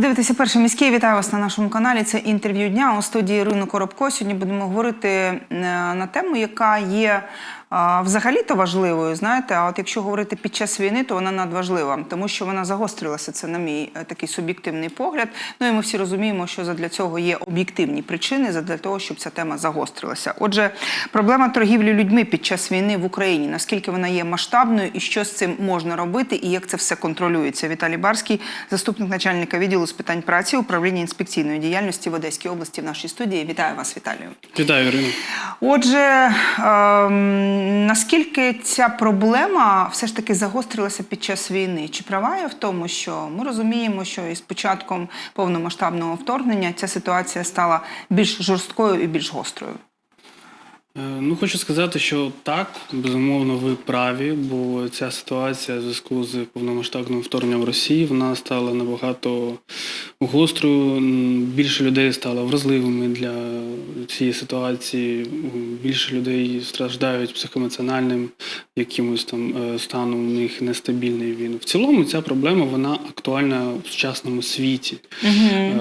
Ви дивитеся перший міський. Вітаю вас на нашому каналі. Це інтерв'ю дня у студії Ірини Коробко. Сьогодні будемо говорити е, на тему, яка є взагалі-то важливою. Знаєте, а от якщо говорити під час війни, то вона надважлива, тому що вона загострилася. Це на мій е, такий суб'єктивний погляд. Ну і ми всі розуміємо, що задля цього є об'єктивні причини, задля того, щоб ця тема загострилася. Отже, проблема торгівлі людьми під час війни в Україні. Наскільки вона є масштабною і що з цим можна робити, і як це все контролюється? Віталій Барський, заступник начальника відділу з питань праці управління інспекційної діяльності в Одеській області в нашій студії. Вітаю вас, Віталію. Вітаю, Ірина. Отже, ем, наскільки ця проблема все ж таки загострилася під час війни? Чи права я в тому, що ми розуміємо, що із початком повномасштабного вторгнення ця ситуація стала більш жорсткою і більш гострою? Е, Ну, хочу сказати, що так, безумовно, ви праві, бо ця ситуація в зв'язку з повномасштабним вторгненням Росії вона стала набагато гострою. Більше людей стало вразливими для цієї ситуації. Більше людей страждають психоемоціональним якимось там е, станом у них нестабільний він. В цілому ця проблема вона актуальна в сучасному світі. Е,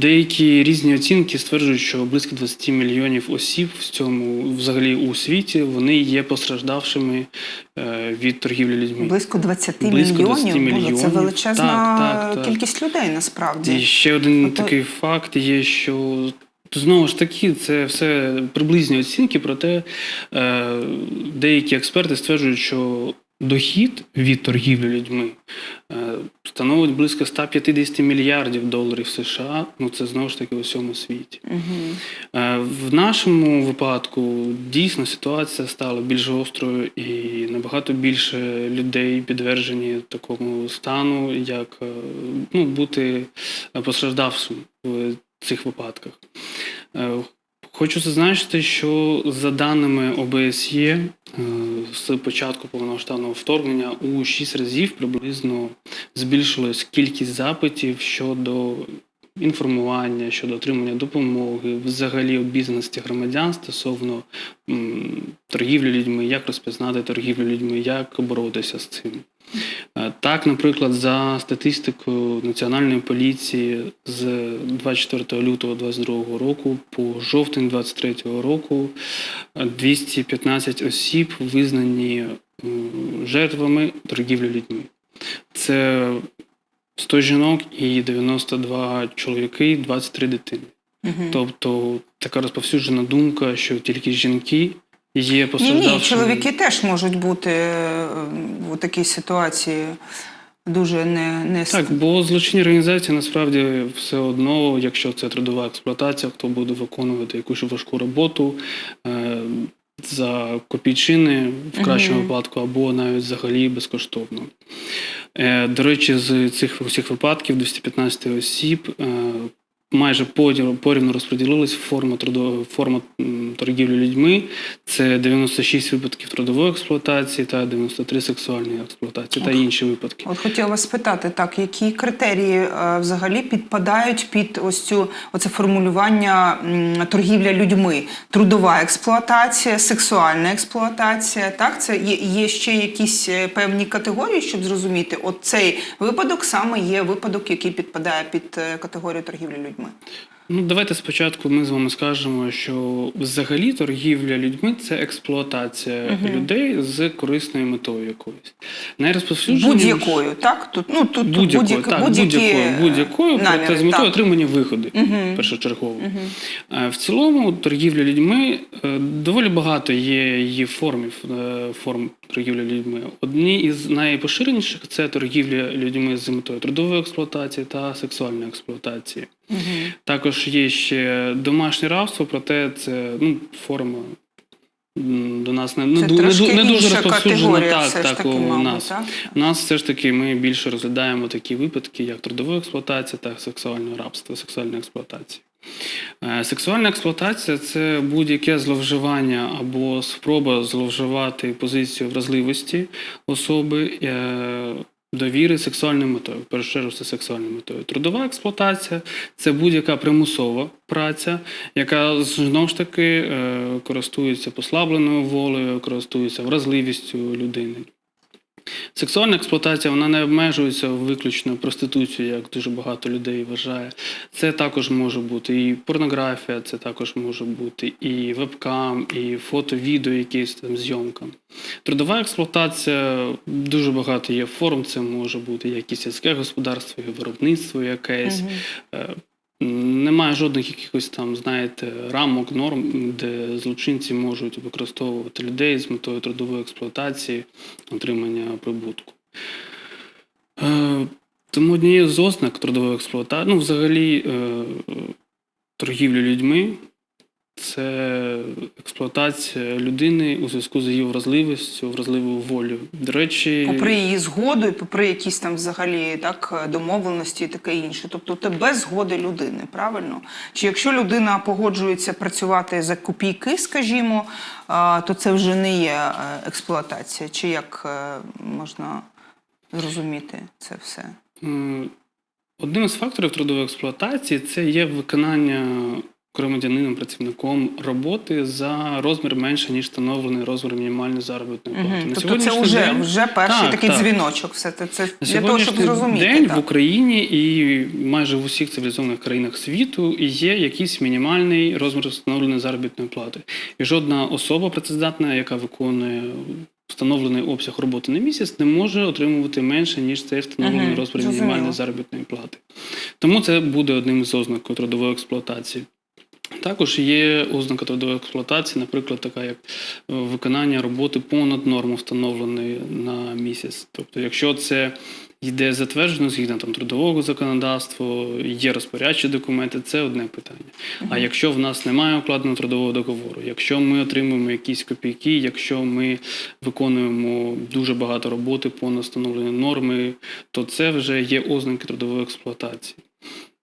Деякі різні оцінки стверджують, що близько 20 мільйонів осіб в цьому взагалі у світі вони є постраждавшими е, від торгівлі людьми. Близько 20 Близько мільйонів. 20 Боже, це величезна Так, так, так. кількість людей насправді. І ще один Тобто- такий факт є, що знову ж таки це все приблизні оцінки, проте е, деякі експерти стверджують, що дохід від торгівлі людьми е, становить близько 150 мільярдів доларів США. Ну це знову ж таки у всьому світі. Е, В нашому випадку дійсно ситуація стала більш гострою і набагато більше людей підтверджені такому стану, як е, ну, бути постраждавшим в цих випадках. Хочу зазначити, що за даними ОБСЄ, е, з початку повномасштабного вторгнення у 6 разів приблизно збільшилась кількість запитів щодо інформування, щодо отримання допомоги, взагалі обізнаності громадян стосовно торгівлі людьми, як розпізнати торгівлю людьми, як боротися з цим. Е, Так, наприклад, за статистикою Національної поліції з 24 лютого 2022 року по жовтень 2023 року е, 215 осіб визнані жертвами торгівлі людьми. Це 100 жінок і 92 чоловіки, 23 дитини. Мгм. Тобто така розповсюджена думка, що тільки жінки є Ні, постраждавшими. ні, чоловіки теж можуть бути е, у такій ситуації дуже не, не Так, бо злочинні організації насправді все одно, якщо це трудова експлуатація, хто буде виконувати якусь важку роботу е, за копійчини в кращому випадку, або навіть взагалі безкоштовно. Е, до речі, з цих усіх випадків 215 осіб. Е, Майже порівну розподілились форма трудової форма торгівлі людьми. Це 96 випадків трудової експлуатації та 93 сексуальної експлуатації та інші випадки. От хотіла вас спитати, так, які критерії е, взагалі підпадають під ось цю оце формулювання м, торгівля людьми, трудова експлуатація, сексуальна експлуатація. Так, це є, є ще якісь е, певні категорії, щоб зрозуміти, от цей випадок саме є випадок, який підпадає під е, категорію торгівлі людьми. Ну, давайте спочатку ми з вами скажемо, що взагалі торгівля людьми це експлуатація Мгм. людей з корисною метою якоюсь. Найрозповсюдженіше- Будь-якою, так? Тут, ну, тут, Будь-якою, будь-які, так, будь-якою, будь-якою, проте з метою так. отримання виходу Мгм. першочергово. Е, В цілому торгівля людьми е, доволі багато є її формів е, форм торгівлі людьми. Одні із найпоширеніших це торгівля людьми з метою трудової експлуатації та сексуальної експлуатації. Також є ще домашнє рабство, проте це ну, форма до нас не, не, Це не, не дуже розповсюджена так, так таки, у мабуть, нас. так? У нас все ж таки ми більше розглядаємо такі випадки, як трудова експлуатація та сексуальне рабство, сексуальна експлуатація. Е, Сексуальна експлуатація це будь-яке зловживання або спроба зловживати позицію вразливості особи е, довіри сексуальною метою. В першу це сексуальною метою. Трудова експлуатація це будь-яка примусова праця, яка знову ж таки е, користується послабленою волею, користується вразливістю людини. Сексуальна експлуатація вона не обмежується виключно проституцією, як дуже багато людей вважає. Це також може бути і порнографія, це також може бути і вебкам, і фото, відео, якісь там зйомка. Трудова експлуатація дуже багато є форм. Це може бути як і сільське господарство, і виробництво якесь. Е, Немає жодних якихось там, знаєте, рамок, норм, де злочинці можуть використовувати людей з метою трудової експлуатації, отримання прибутку. Е, Тому однією з ознак трудової експлуатації, ну, взагалі, е, торгівлі людьми це експлуатація людини у зв'язку з її вразливістю, вразливою волею. До речі, Попри її згоду, і попри якісь там взагалі так домовленості і таке інше. Тобто це без згоди людини, правильно? Чи якщо людина погоджується працювати за копійки, скажімо, то це вже не є е, експлуатація? Чи як е, можна зрозуміти це все? Одним із факторів трудової експлуатації це є виконання громадянином, працівником роботи за розмір менше, ніж встановлений розмір мінімальної заробітної плати. На Тобто це вже, день- вже перший Так, такий так. дзвіночок. Все це, це На для того, щоб зрозуміти. день так. в Україні і майже в усіх цивілізованих країнах світу є якийсь мінімальний розмір встановленої заробітної плати. І жодна особа працездатна, яка виконує встановлений обсяг роботи на місяць, не може отримувати менше, ніж цей встановлений Мгм, розмір мінімальної заробітної плати. Тому це буде одним з ознак трудової експлуатації. Також є ознака трудової експлуатації, наприклад, така як виконання роботи понад норму, встановленої на місяць. Тобто, якщо це йде затверджено згідно там трудового законодавства, є розпорядчі документи, це одне питання. А якщо в нас немає укладеного трудового договору, якщо ми отримуємо якісь копійки, якщо ми виконуємо дуже багато роботи понад встановлені норми, то це вже є ознаки трудової експлуатації.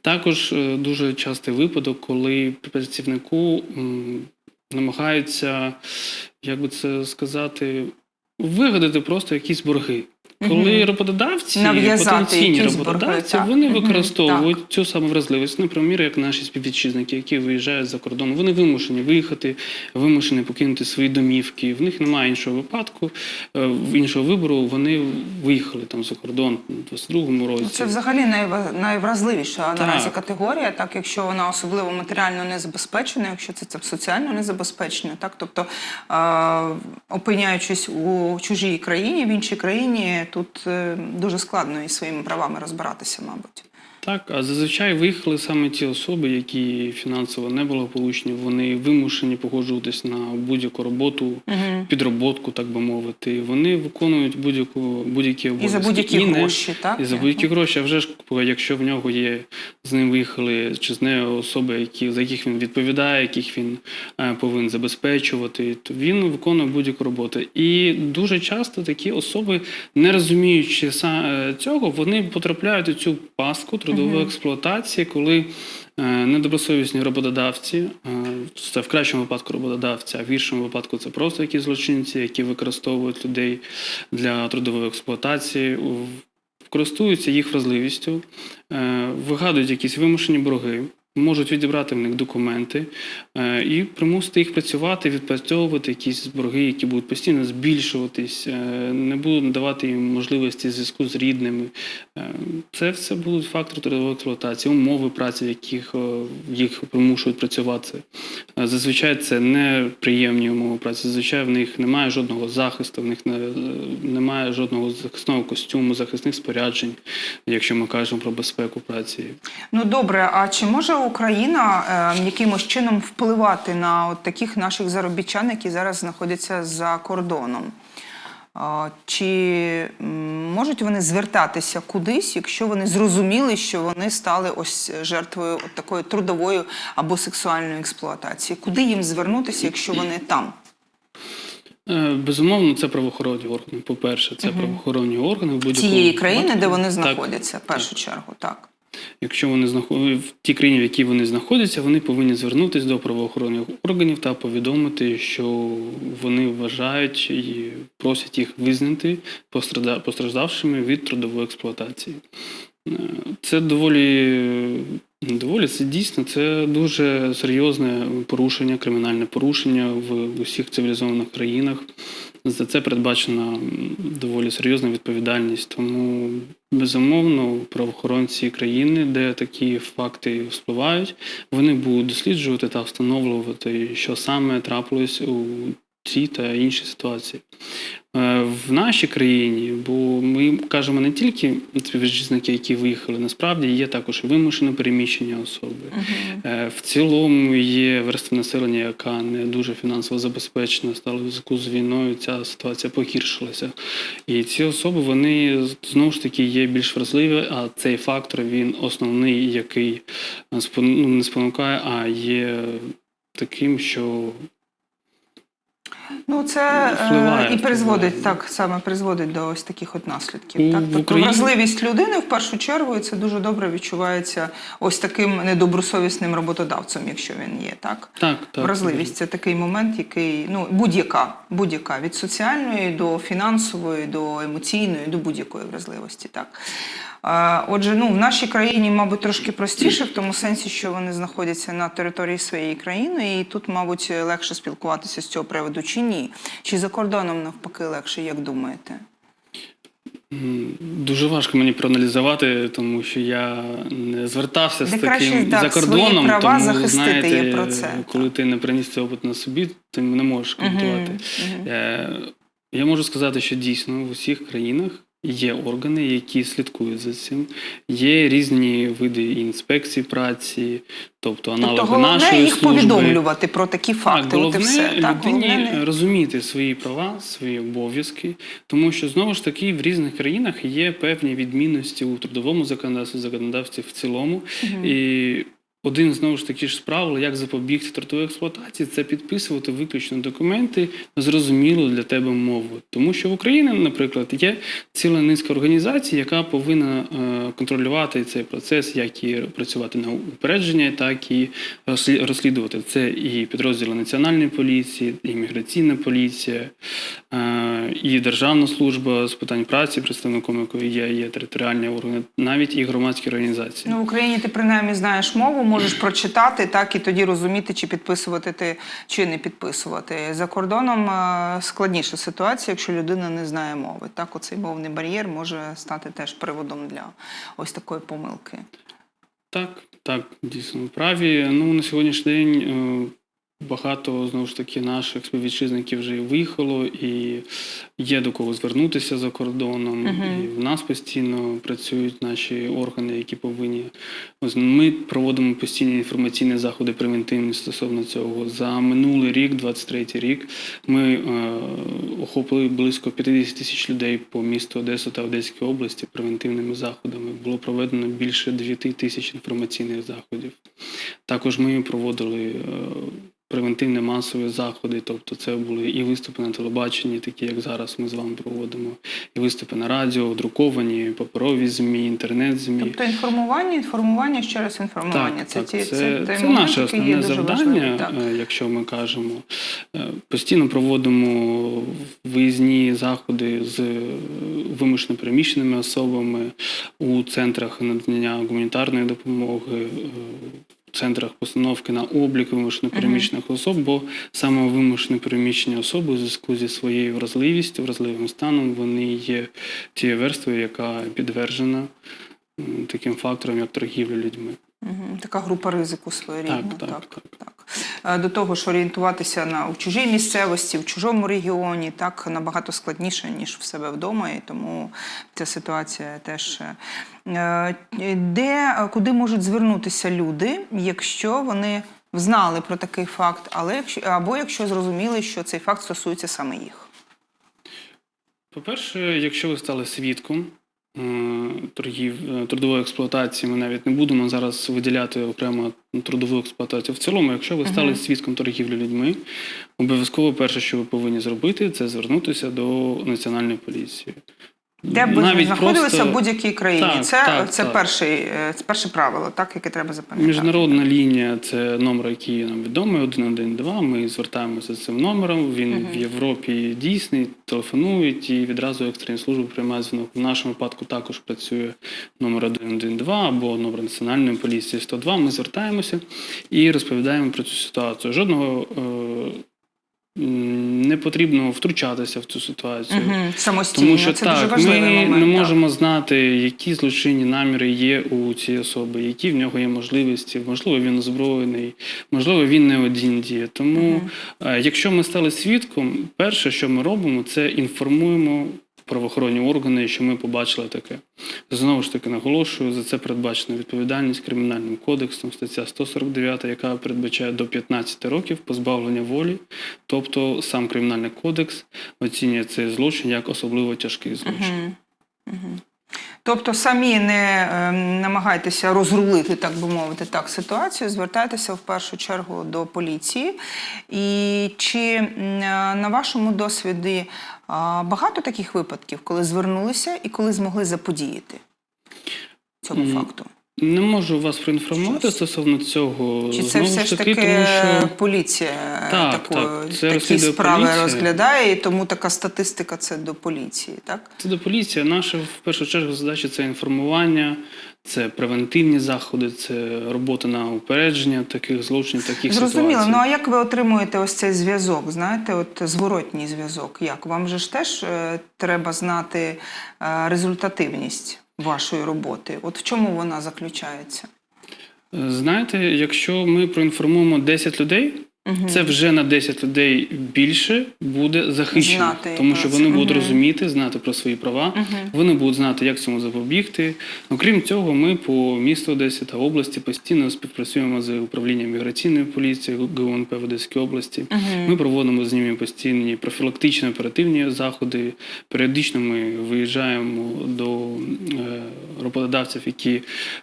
Також е, дуже частий випадок, коли працівнику намагаються, як би це сказати, вигадати просто якісь борги. Коли роботодавці, потенційні борги, роботодавці, так. вони використовують цю саму вразливість, наприклад, як наші співвітчизники, які виїжджають за кордон. Вони вимушені виїхати, вимушені покинути свої домівки. В них немає іншого випадку, е, в- іншого вибору. Вони виїхали там за кордон у 22-му році. Ну, Це взагалі найвразливіша наразі категорія, так якщо вона особливо матеріально не забезпечена, якщо це, це соціально не забезпечена, так тобто е, опиняючись у чужій країні, в іншій країні, тут е, дуже складно із своїми правами розбиратися, мабуть. Так, а зазвичай виїхали саме ті особи, які фінансово неблагополучні, вони вимушені погоджуватись на будь-яку роботу, Угу. підроботку, так би мовити. Вони виконують будь-яку будь-які І за будь-які гроші, так? І за будь-які гроші, а вже ж якщо в нього є з ним виїхали чи з нею особи, які за яких він відповідає, яких він е, повинен забезпечувати, то він виконує будь-яку роботу. І дуже часто такі особи, не розуміючи е, цього, вони потрапляють у цю пастку трудової експлуатації, коли е, недобросовісні роботодавці, е, це в кращому випадку роботодавці, а в гіршому випадку це просто якісь злочинці, які використовують людей для трудової експлуатації, користуються їх вразливістю, е, вигадують якісь вимушені борги, можуть відібрати в них документи е, і примусити їх працювати, відпрацьовувати якісь борги, які будуть постійно збільшуватись, е, не будуть давати їм можливості зв'язку з рідними. Е, Це все будуть фактори трудової експлуатації, умови праці, в яких їх примушують працювати. Зазвичай це неприємні умови праці. Зазвичай в них немає жодного захисту, в них немає жодного захисного костюму, захисних споряджень, якщо ми кажемо про безпеку праці. Ну добре, а чи може Україна е, якимось чином впливати на от таких наших заробітчан, які зараз знаходяться за кордоном? А, Чи можуть вони звертатися кудись, якщо вони зрозуміли, що вони стали ось жертвою от такої трудової або сексуальної експлуатації? Куди їм звернутися, якщо вони там? Е, Безумовно, це правоохоронні органи. По-перше, це правоохоронні органи в будь-якому Тієї країни, де вони Так, знаходяться, в першу чергу, так. Якщо вони знаходяться в тій країні, в якій вони знаходяться, вони повинні звернутися до правоохоронних органів та повідомити, що вони вважають і просять їх визнати постраждавшими від трудової експлуатації. Е, Це доволі, доволі це дійсно це дуже серйозне порушення, кримінальне порушення в усіх цивілізованих країнах. За це передбачена доволі серйозна відповідальність. Тому безумовно правоохоронці країни, де такі факти вспливають, вони будуть досліджувати та встановлювати, що саме трапилось у цій та іншій ситуації. Е, В нашій країні, бо ми кажемо не тільки співвітчизники, які виїхали, насправді є також і вимушено переміщення особи. Е, В цілому є верства населення, яка не дуже фінансово забезпечена, стала в зв'язку з війною. Ця ситуація погіршилася. І ці особи вони знову ж таки є більш вразливі, а цей фактор він основний, який е, ну, не спонукає, а є таким, що Ну, це е, Впливає, і призводить впливає. так саме призводить до ось таких от наслідків. У- так, тобто Україні- вразливість людини в першу чергу, і це дуже добре відчувається ось таким недобросовісним роботодавцем, якщо він є, так. так, так Вразливість це такий момент, який ну будь-яка, будь-яка від соціальної до фінансової, до емоційної, до будь-якої вразливості. Так отже, ну в нашій країні, мабуть, трошки простіше, в тому сенсі, що вони знаходяться на території своєї країни, і тут, мабуть, легше спілкуватися з цього приводу чи ні? Чи за кордоном навпаки легше, як думаєте? Дуже важко мені проаналізувати, тому що я не звертався з таким так, за кордоном. права тому знаєте, є про це, коли ти не приніс цей опит на собі, ти не можеш коментувати. Мгм. Е, Я можу сказати, що дійсно в усіх країнах є органи, які слідкують за цим. Є різні види інспекції праці, тобто аналоги Тобто головне нашої їх служби. повідомлювати про такі факти. Так, от і головне все. Так, людині головне розуміти свої права, свої обов'язки, тому що знову ж таки в різних країнах є певні відмінності у трудовому законодавстві, законодавстві в цілому. І один знову ж таки ж з правил, як запобігти трудовій експлуатації, це підписувати виключно документи зрозуміло для тебе мовою. Тому що в Україні, наприклад, є ціла низка організацій, яка повинна е, контролювати цей процес, як і працювати на упередження, так і розслі- розслідувати. Це і підрозділи Національної поліції, і міграційна поліція, е, і Державна служба з питань праці, представником якої є, є територіальні органи, навіть і громадські організації. Ну, в Україні ти принаймні знаєш мову, можеш прочитати, так і тоді розуміти, чи підписувати ти, чи не підписувати. За кордоном е, складніша ситуація, якщо людина не знає мови. Так, оцей мовний бар'єр може стати теж приводом для ось такої помилки. Так, так, дійсно праві. Ну на сьогоднішній день е, багато знову ж таки наших співвітчизників вже виїхало, і є до кого звернутися за кордоном. Мгм. І в нас постійно працюють наші органи, які повинні. Ось Ми проводимо постійні інформаційні заходи превентивні стосовно цього. За минулий рік, 23 рік, ми е, охопили близько 50 тисяч людей по місту Одесу та Одеській області превентивними заходами. Було проведено більше 9 тисяч інформаційних заходів. Також ми проводили е, превентивні масові заходи, тобто це були і виступи на телебаченні, такі як зараз ми з вами проводимо, і виступи на радіо, друковані, паперові ЗМІ, інтернет-ЗМІ. Тобто інформування, інформування, ще раз інформування. Так, це, так, ті, це, це, той це наше основне завдання. Е, якщо ми кажемо. Е, Постійно проводимо виїзні заходи з е, вимушено переміщеними особами у центрах надання гуманітарної допомоги. Центрах постановки на облік вимушено переміщених особ, бо саме вимушено переміщені особи у зв'язку зі своєю вразливістю, вразливим станом, вони є тією верствою, яка підтверджена таким фактором, як торгівля людьми. Мгм. Така група ризику своєрідна. Так, так, так, так. Е, До того ж, орієнтуватися на у чужій місцевості, в чужому регіоні, так набагато складніше, ніж в себе вдома, і тому ця ситуація теж. е, е, Де, куди можуть звернутися люди, якщо вони знали про такий факт, але якщо або якщо зрозуміли, що цей факт стосується саме їх? По-перше, якщо ви стали свідком торгів, е, трудової експлуатації, ми навіть не будемо зараз виділяти окремо трудову експлуатацію. В цілому, якщо ви стали свідком торгівлі людьми, обов'язково перше, що ви повинні зробити, це звернутися до національної поліції. Де б ви знаходилися в будь-якій країні? Так, це так, це, так. Перший, е, це перше правило, так, яке треба запам'ятати. Міжнародна лінія це номер, який нам відомий, 112. Ми звертаємося з цим номером. Він Мгм. в Європі дійсний, телефонують і відразу екстрені служби приймають дзвінок. В нашому випадку також працює номер 112 або номер національної поліції 102. Ми звертаємося і розповідаємо про цю ситуацію. Жодного е, не потрібно втручатися в цю ситуацію. Угу. Самостійно. Тому що це так, дуже важливий ми момент. не так. можемо знати, які злочинні наміри є у цієї особи, які в нього є можливості. Можливо, він озброєний, можливо, він не один діє. Тому, угу. якщо ми стали свідком, перше, що ми робимо, це інформуємо правоохоронні органи, що ми побачили таке. Знову ж таки наголошую, за це передбачена відповідальність кримінальним кодексом, стаття 149, яка передбачає до 15 років позбавлення волі. Тобто сам кримінальний кодекс оцінює цей злочин як особливо тяжкий злочин. Мгм. Мгм. Тобто самі не е, намагайтеся розрулити, так би мовити, так ситуацію, звертайтеся в першу чергу до поліції. І чи е, на вашому досвіді багато таких випадків, коли звернулися і коли змогли заподіяти цьому факту? Не можу вас проінформувати стосовно цього. Чи це Знову все ж таки тому що поліція Так, таку, так, це такі справи поліція. розглядає, і тому така статистика це до поліції, так? це до поліції. Наша в першу чергу задача це інформування, це превентивні заходи, це робота на упередження таких злочинів, таких Зрозуміло. ситуацій. Ну а як ви отримуєте ось цей зв'язок? Знаєте, от зворотній зв'язок? Як вам же ж теж е, треба знати е, результативність вашої роботи? От в чому вона заключається? Знаєте, якщо ми проінформуємо 10 людей, Мгм. це вже на 10 людей більше буде захищено, Знати тому що вони будуть розуміти, знати про свої права, Мгм. вони будуть знати, як цьому запобігти. Окрім цього, ми по місту Одесі та області постійно співпрацюємо з управлінням міграційної поліції ГУНП в Одеській області. Мгм. Ми проводимо з ними постійні профілактичні оперативні заходи. Періодично ми виїжджаємо до е, роботодавців, які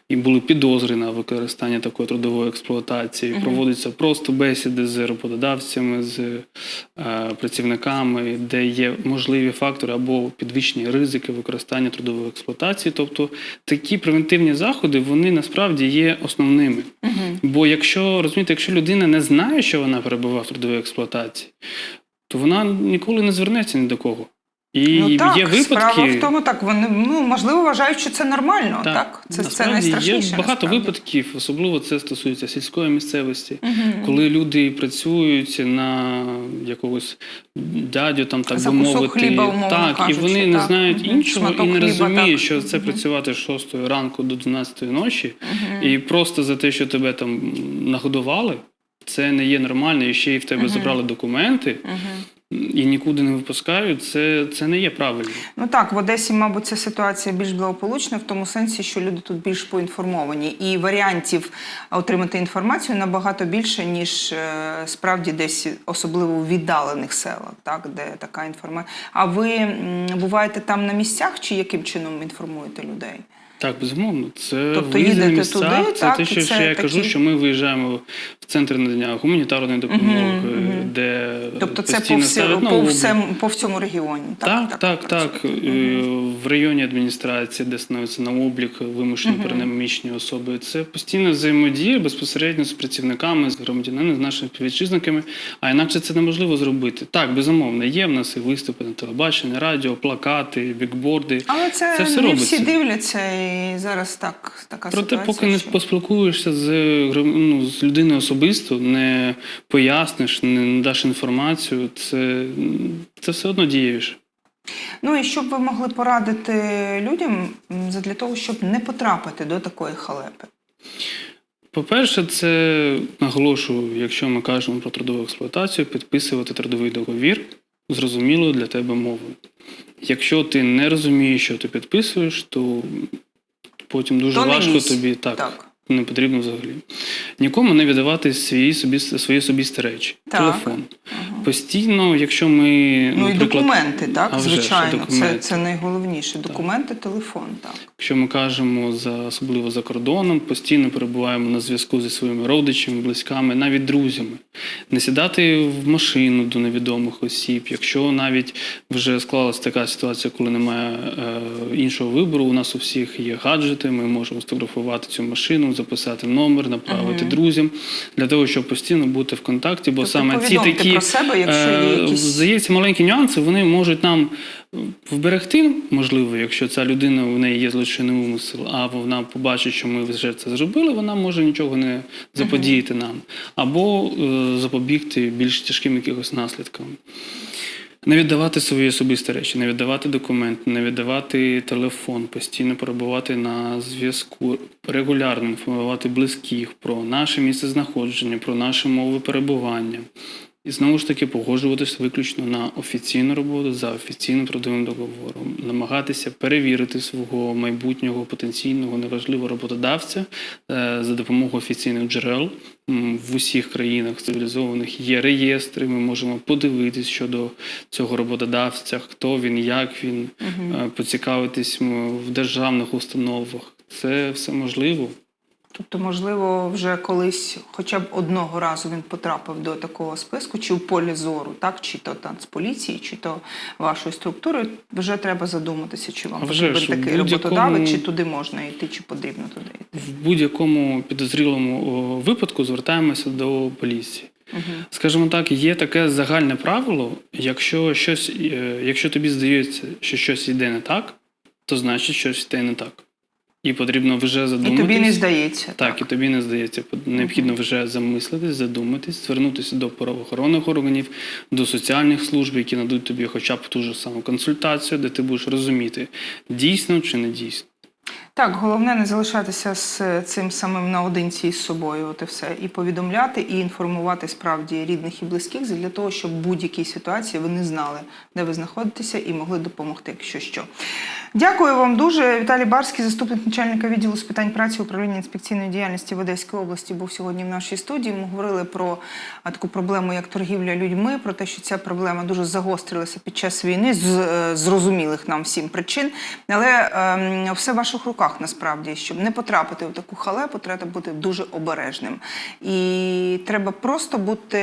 і були підозри на використання такої трудової експлуатації. Мгм. Проводяться просто бесіди з роботодавцями, з е, працівниками, де є можливі фактори або підвищені ризики використання трудової експлуатації. Тобто такі превентивні заходи вони насправді є основними. Бо якщо розумієте, якщо людина не знає, що вона перебуває в трудовій експлуатації, то вона ніколи не звернеться ні до кого. І ну так, є випадки. справа в тому, так вони ну можливо вважають, що це нормально. Так, це, це насправді найстрашніше. Є багато насправді. випадків, особливо це стосується сільської місцевості. Мгм. Коли люди працюють на якогось дядю, там так За би мовити, хліба, умовно так, і кажучи, вони не знають Мгм. іншого Шматок і не розуміють, так. що це Мгм. працювати з 6 ранку до 12 ночі, Мгм. і просто за те, що тебе там нагодували, це не є нормально, і ще й в тебе Мгм. забрали документи Мгм. І нікуди не випускають. Це, це не є правильно. Ну так, в Одесі, мабуть, ця ситуація більш благополучна в тому сенсі, що люди тут більш поінформовані, і варіантів отримати інформацію набагато більше, ніж е, справді десь, особливо у віддалених селах, так, де така інформація. А ви буваєте там на місцях, чи яким чином інформуєте людей? Так, безумовно. Це Тобто виїзди на місця, туди, це так, те, що, це я кажу, що ми виїжджаємо в центр надання гуманітарної допомоги, мгм. де Тобто це по, всі, ставлять по, всем, по всьому регіоні. Так, так, так. працюєте. Е, В районі адміністрації, де становиться на облік вимушено Мгм. переміщені особи. Це постійна взаємодія безпосередньо з працівниками, з громадянами, з нашими співвітчизниками. А інакше це неможливо зробити. Так, безумовно, є в нас і виступи на телебаченні, радіо, плакати, бікборди. Але це, Це все не робиться. всі дивляться, і зараз так, така Проте, ситуація. поки не поспілкуєшся з, ну, з людиною особисто, не поясниш, не даш інформацію, це, це все одно дієвіше. Ну і що б ви могли порадити людям м, задля того, щоб не потрапити до такої халепи? По-перше, це наголошую, якщо ми кажемо про трудову експлуатацію, підписувати трудовий договір зрозумілою для тебе мовою. Якщо ти не розумієш, що ти підписуєш, то потім дуже То важко тобі так, Так. Не потрібно взагалі. Нікому не віддавати свої, собі, свої особисті речі. Так. Телефон. Ага. Постійно, якщо ми. Ну і документи, так, вже звичайно, документи. Це, це найголовніше. Документи, телефон, так. Якщо ми кажемо за особливо за кордоном, постійно перебуваємо на зв'язку зі своїми родичами, близьками, навіть друзями. Не сідати в машину до невідомих осіб. Якщо навіть вже склалася така ситуація, коли немає е, іншого вибору, у нас у всіх є гаджети, ми можемо сфотографувати цю машину, записати номер, направити Мгм. друзям для того, щоб постійно бути в контакті, бо Тобто саме ці такі про себе якщо є Е, якісь. Здається, маленькі нюанси вони можуть нам вберегти, можливо, якщо ця людина в неї є злочинний умисел, а вона побачить, що ми вже це зробили, вона може нічого не заподіяти нам, або е, запобігти більш тяжким якихось наслідкам. Не віддавати свої особисті речі, не віддавати документи, не віддавати телефон, постійно перебувати на зв'язку, регулярно інформувати близьких про наше місце знаходження, про наші мови перебування. І знову ж таки погоджуватися виключно на офіційну роботу за офіційним трудовим договором, намагатися перевірити свого майбутнього потенційного неважливого роботодавця е, за допомогою офіційних джерел. В усіх країнах цивілізованих є реєстри. Ми можемо подивитись щодо цього роботодавця, хто він, як він, е, поцікавитись в державних установах. Це все можливо. Тобто, можливо, вже колись, хоча б одного разу він потрапив до такого списку, чи в полі зору, так, чи то там поліції, чи то вашої структури, вже треба задуматися, чи вам вже потрібен такий роботодавець, чи туди можна йти, чи потрібно туди йти. В будь-якому підозрілому випадку звертаємося до поліції. Угу. Скажімо так, є таке загальне правило: якщо щось, е, якщо тобі здається, що щось йде не так, то значить щось йде не так. І потрібно вже І тобі не здається. Так, і тобі не здається, необхідно вже замислитись, задуматись, звернутися до правоохоронних органів, до соціальних служб, які надуть тобі хоча б ту ж саму консультацію, де ти будеш розуміти, дійсно чи не дійсно. Так, головне не залишатися з цим самим наодинці з собою, от і все, і повідомляти, і інформувати справді рідних і близьких для того, щоб в будь-якій ситуації вони знали, де ви знаходитеся, і могли допомогти, якщо що. Дякую вам дуже. Віталій Барський, заступник начальника відділу з питань праці управління інспекційної діяльності в Одеській області, був сьогодні в нашій студії. Ми говорили про таку проблему, як торгівля людьми, про те, що ця проблема дуже загострилася під час війни з е, зрозумілих нам всім причин. Але ем, все в ваших руках насправді, щоб не потрапити в таку халепу, треба бути дуже обережним. І треба просто бути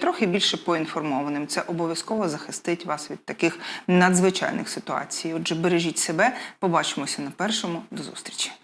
трохи більше поінформованим. Це обов'язково захистить вас від таких надзвичайних ситуацій. Отже, бережіть себе. Побачимося на першому. До зустрічі.